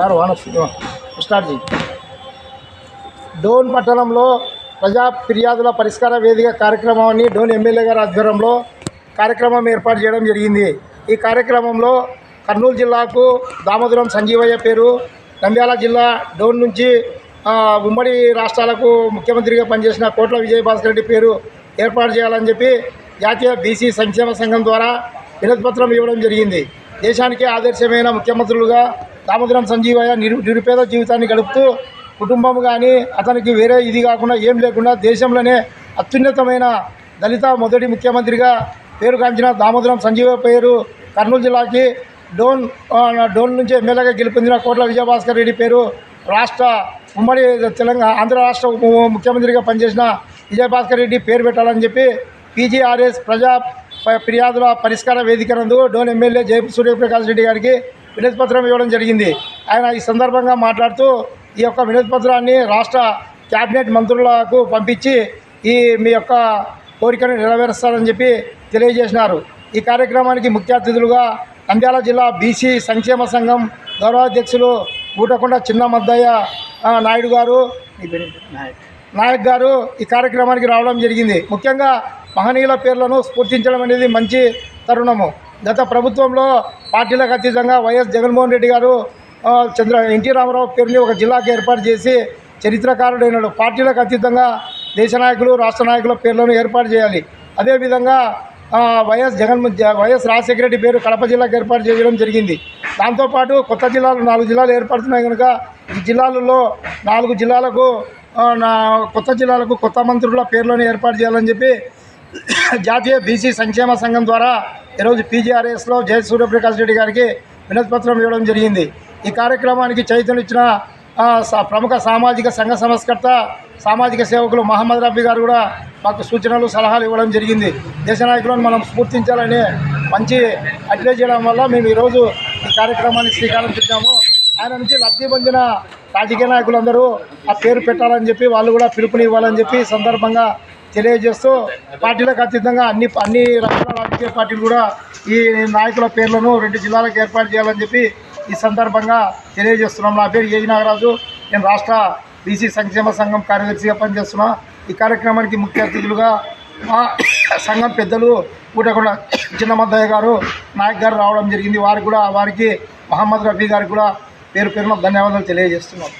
Sir వాన start చేయి. డోన్ పట్టణంలో ప్రజా ఫిర్యాదుల పరిష్కార వేదిక కార్యక్రమాన్ని డోన్ ఎమ్మెల్యే గారి ఆధ్వర్యంలో కార్యక్రమం ఏర్పాటు చేయడం జరిగింది. ఈ కార్యక్రమంలో కర్నూలు జిల్లాకు దామోదరం సంజీవయ్య పేరు నంద్యాల జిల్లా డోన్ నుంచి ఉమ్మడి రాష్ట్రాలకు ముఖ్యమంత్రిగా పనిచేసిన కోట్ల విజయభాస్కర్ రెడ్డి పేరు ఏర్పాటు చేయాలని చెప్పి జాతీయ బీసీ సంక్షేమ సంఘం ద్వారా వినతిపత్రం ఇవ్వడం జరిగింది. దేశానికే ఆదర్శమైన ముఖ్యమంత్రులుగా దామోదరం సంజీవయ్య నిరు నిరుపేద జీవితాన్ని గడుపుతూ కుటుంబం కానీ అతనికి వేరే ఇది కాకుండా ఏం లేకుండా దేశంలోనే అత్యున్నతమైన దళిత మొదటి ముఖ్యమంత్రిగా పేరుగాంచిన దామోదరం సంజీవ పేరు కర్నూలు జిల్లాకి డోన్ డోన్ నుంచి ఎమ్మెల్యేగా గెలుపొందిన కోట్ల విజయభాస్కర్ రెడ్డి పేరు రాష్ట్ర ఉమ్మడి తెలంగాణ ఆంధ్ర రాష్ట్ర ముఖ్యమంత్రిగా పనిచేసిన విజయభాస్కర్ రెడ్డి పేరు పెట్టాలని చెప్పి పీజీఆర్ఎస్ ప్రజా ఫిర్యాదుల పరిష్కార వేదిక నందు డోన్ ఎమ్మెల్యే జయ సూర్యప్రకాష్ రెడ్డి గారికి వినతి పత్రం ఇవ్వడం జరిగింది. ఆయన ఈ సందర్భంగా మాట్లాడుతూ ఈ యొక్క వినతి పత్రాన్ని రాష్ట్ర క్యాబినెట్ మంత్రులకు పంపించి ఈ మీ యొక్క కోరికను నెరవేరుస్తారని చెప్పి తెలియజేసినారు. ఈ కార్యక్రమానికి ముఖ్య అతిథులుగా నంద్యాల జిల్లా బీసీ సంక్షేమ సంఘం గౌరవాధ్యక్షులు ఊటకొండ చిన్న మద్దయ్య నాయుడు గారు? నాయక్ గారు ఈ కార్యక్రమానికి రావడం జరిగింది. ముఖ్యంగా మహనీయుల పేర్లను స్ఫూర్తించడం అనేది మంచి తరుణము. గత ప్రభుత్వంలో పార్టీలకు అతీతంగా వైఎస్ జగన్మోహన్ రెడ్డి గారు చంద్ర ఎన్టీ రామారావు పేరుని ఒక జిల్లాకు ఏర్పాటు చేసి చరిత్రకారుడైనడు. పార్టీలకు అతీతంగా దేశ నాయకులు రాష్ట్ర నాయకుల పేర్లను ఏర్పాటు చేయాలి. అదేవిధంగా వైఎస్ జగన్ వైఎస్ రాజశేఖర రెడ్డి పేరు కడప జిల్లాకు ఏర్పాటు చేయడం జరిగింది. దాంతోపాటు కొత్త జిల్లాలు నాలుగు జిల్లాలు ఏర్పడుతున్నాయి కనుక ఈ జిల్లాలలో నాలుగు జిల్లాలకు నా కొత్త జిల్లాలకు కొత్త మంత్రుల పేర్లను ఏర్పాటు చేయాలని చెప్పి జాతీయ బీసీ సంక్షేమ సంఘం ద్వారా ఈరోజు పీజీఆర్ఎస్లో జయ సూర్యప్రకాష్ రెడ్డి గారికి వినతిపత్రం ఇవ్వడం జరిగింది. ఈ కార్యక్రమానికి చైతన్యం ఇచ్చిన స- ప్రముఖ సామాజిక సంఘ సంస్కర్త సామాజిక సేవకులు మహమ్మద్ రఫీ గారు కూడా మాకు సూచనలు సలహాలు ఇవ్వడం జరిగింది. దేశ నాయకులను మనం స్ఫూర్తించాలని మంచి అడ్వైజ్ చేయడం వల్ల మేము ఈరోజు ఈ కార్యక్రమానికి శ్రీకారం చుట్టాము. ఆయన నుంచి లబ్ధి పొందిన రాజకీయ నాయకులందరూ ఆ పేరు పెట్టాలని చెప్పి వాళ్ళు కూడా పిలుపుని ఇవ్వాలని చెప్పి సందర్భంగా తెలియజేస్తూ పార్టీలకు అతీతంగా అన్ని అన్ని రకాల రాజకీయ పార్టీలు కూడా ఈ నాయకుల పేర్లను రెండు జిల్లాలకు ఏర్పాటు చేయాలని చెప్పి ఈ సందర్భంగా తెలియజేస్తున్నాం. నా పేరు ఏజి నాగరాజు. నేను రాష్ట్ర బీసీ సంక్షేమ సంఘం కార్యదర్శిగా పనిచేస్తున్నా. ఈ కార్యక్రమానికి ముఖ్య అతిథులుగా మా సంఘం పెద్దలు కూటకుండా చిన్నమద్దయ్య గారు నాయక్ గారు రావడం జరిగింది. వారికి కూడా వారికి మహమ్మద్ రఫీ గారికి కూడా పేరు పేరున ధన్యవాదాలు తెలియజేస్తున్నాం.